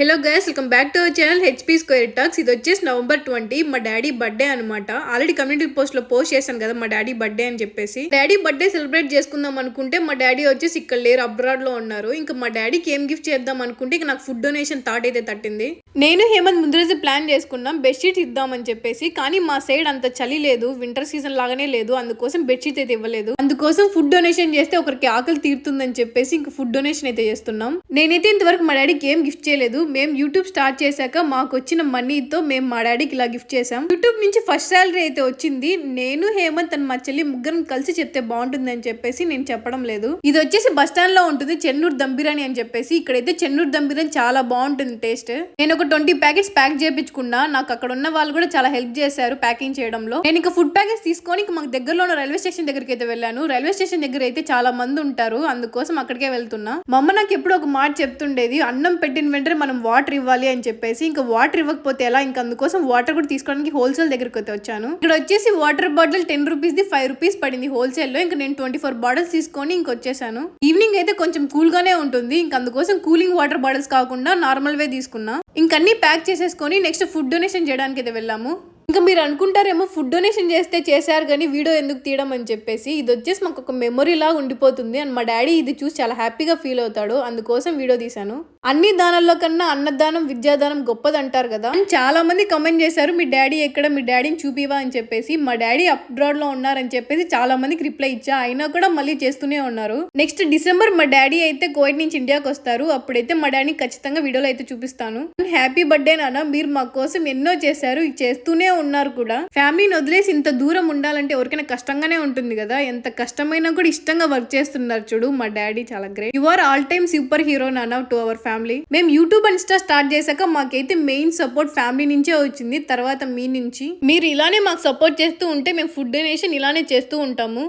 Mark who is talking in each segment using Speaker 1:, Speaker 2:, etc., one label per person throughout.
Speaker 1: Hello guys welcome back to our channel HP square talks ఇది వచ్చేసి November twenty మా daddy birthday అనమాట already community పోస్ట్లో post చేశాను కదా మా డాడీ బర్త్డే అని చెప్పేసి. డాడీ బర్త్డే సెలబ్రేట్ చేసుకుందాం అనుకుంటే మా డాడీ వచ్చేసి ఇక్కడ లేరు అబ్రాడ్లో ఉన్నారు. ఇంకా మా డాడీకి ఏం గిఫ్ట్ చేద్దాం అనుకుంటే ఇక నాకు ఫుడ్ డొనేషన్ థాట్ అయితే తట్టింది. నేను హేమంత్ ముందు రోజు ప్లాన్ చేసుకున్నాం బెడ్షీట్ ఇద్దామని చెప్పేసి. కానీ మా సైడ్ అంత చలి లేదు వింటర్ సీజన్ లాగానే లేదు. అందుకోసం బెడ్షీట్ అయితే ఇవ్వలేదు. అందుకోసం ఫుడ్ డొనేషన్ చేస్తే ఒకరికి ఆకలి తీరుతుందని చెప్పేసి ఇంకా ఫుడ్ డొనేషన్ అయితే చేస్తున్నాం. నేనైతే ఇంతవరకు మా డాడీకి ఏం గిఫ్ట్ చేయలేదు. మేము యూట్యూబ్ స్టార్ట్ చేశాక మాకు వచ్చిన మనీతో మేము మా డాడీకి ఇలా గిఫ్ట్ చేసాం యూట్యూబ్ నుంచి ఫస్ట్ శాలరీ అయితే వచ్చింది. నేను హేమంత్ అని మా చెల్లి ముగ్గురం కలిసి చెప్తే బాగుంటుంది అని చెప్పేసి నేను చెప్పడం లేదు. ఇది వచ్చేసి బస్ స్టాండ్లో ఉంటుంది. చెన్నూరు దమ్ బిర్యానీ అని చెప్పేసి. ఇక్కడైతే చెన్నూరు దమ్ బిర్యానీ చాలా బాగుంటుంది టేస్ట్ నేను ఒక ట్వంటీ ప్యాకెట్స్ ప్యాక్ చేయించుకున్నా నాకు అక్కడ ఉన్న వాళ్ళు కూడా చాలా హెల్ప్ చేశారు ప్యాకింగ్ చేయడంలో. నేను ఇంకా ఫుడ్ ప్యాకెట్స్ తీసుకొని మాకు దగ్గరలో ఉన్న రైల్వే స్టేషన్ దగ్గరికి అయితే వెళ్ళాను. రైల్వే స్టేషన్ దగ్గర అయితే చాలా మంది ఉంటారు. అందుకోసం అక్కడికే వెళ్తున్నా. మా అమ్మ నాకు ఎప్పుడు ఒక మాట చెప్తుండేది. అన్నం పెట్టిన వెంటనే మనం వాటర్ ఇవ్వాలి అని చెప్పేసి ఇంకా వాటర్ ఇవ్వకపోతే ఎలా? ఇంకా అందుకోసం వాటర్ కూడా తీసుకోవడానికి హోల్సేల్ దగ్గరికి అయితే వచ్చాను. ఇక్కడ వచ్చేసి water bottle ten rupees the five rupees పడింది హోల్సేల్లో. ఇంకా నేను ట్వంటీ ఫోర్ బాటిల్స్ తీసుకొని ఇంక వచ్చేసాను. ఈవినింగ్ అయితే కొంచెం కూల్ గానే ఉంటుంది. ఇంకా అందుకోసం కూలింగ్ వాటర్ బాటిల్స్ కాకుండా నార్మల్ వే తీసుకున్నా. ఇంకన్నీ ప్యాక్ చేసేసుకొని నెక్స్ట్ ఫుడ్ డొనేషన్ చేయడానికి అయితే వెళ్ళాము. ఇంకా మీరు అనుకుంటారేమో ఫుడ్ డొనేషన్ చేస్తే చేశారు కానీ వీడియో ఎందుకు తీయడం అని చెప్పేసి ఇది వచ్చేసి మాకు ఒక మెమొరీ లాగా ఉండిపోతుంది. అండ్ మా డాడీ ఇది చూసి చాలా హ్యాపీగా ఫీల్ అవుతాడు. అందుకోసం వీడియో తీశాను. అన్ని దానాల్లో కన్నా అన్నదానం విద్యాదానం గొప్పది అంటారు కదా? చాలా మంది కమెంట్ చేశారు మీ డాడీ ఎక్కడ? మీ డాడీని చూపివా అని చెప్పేసి. మా డాడీ అబ్రాడ్లో ఉన్నారని చెప్పేసి చాలా మందికి రిప్లై ఇచ్చా. అయినా కూడా మళ్ళీ చేస్తూనే ఉన్నారు. నెక్స్ట్ డిసెంబర్ మా డాడీ అయితే కోవిడ్ నుంచి ఇండియాకి వస్తారు. అప్పుడైతే మా డాడీ ఖచ్చితంగా వీడియోలో అయితే చూపిస్తాను. హ్యాపీ బర్త్డే నాన్న. మీరు మా కోసం ఎన్నో చేశారు. చేస్తూనే ఉన్నారు కూడా. ఫ్యామిలీని వదిలేసి ఇంత దూరం ఉండాలంటే ఎవరికైనా కష్టంగానే ఉంటుంది కదా? ఎంత కష్టమైనా కూడా ఇష్టంగా వర్క్ చేస్తున్నారు చూడు మా డాడీ. చాలా great you are all time super hero నాన్న టు అవర్ ఫ్యామిలీ ఫ్యామిలీ. మేము యూట్యూబ్ ఇన్స్టా స్టార్ట్ చేశాక మాకైతే మెయిన్ సపోర్ట్ ఫ్యామిలీ నుంచే వచ్చింది. తర్వాత మీ నుంచి. మీరు ఇలానే మాకు సపోర్ట్ చేస్తూ ఉంటే మేము ఫుడ్ డొనేషన్ ఇలానే చేస్తూ ఉంటాము.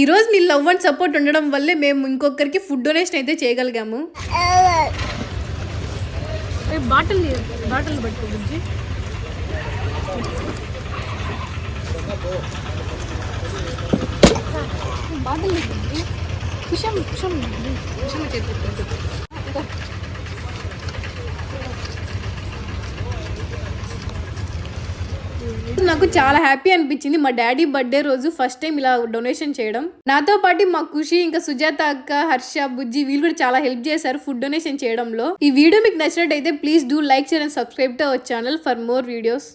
Speaker 1: ఈ రోజు మీ లవ్ అండ్ సపోర్ట్ ఉండడం వల్లే మేము ఇంకొకరికి ఫుడ్ డొనేషన్ అయితే చేయగలిగాము. బాటిల్ బాటిల్ పట్టుకో బుజ్జి. బాటిల్ కుషం కుషం కుషం నాకు చాలా హ్యాపీ అనిపించింది. మా డాడీ బర్త్డే రోజు ఫస్ట్ టైం ఇలా డొనేషన్ చేయడం. నాతో పాటు మా ఖుషి ఇంకా సుజాత అక్క హర్ష బుజ్జి వీళ్ళు కూడా చాలా హెల్ప్ చేశారు ఫుడ్ డొనేషన్ చేయడంలో. ఈ వీడియో మీకు నచ్చినట్టయితే please do like share and subscribe to our channel for more videos.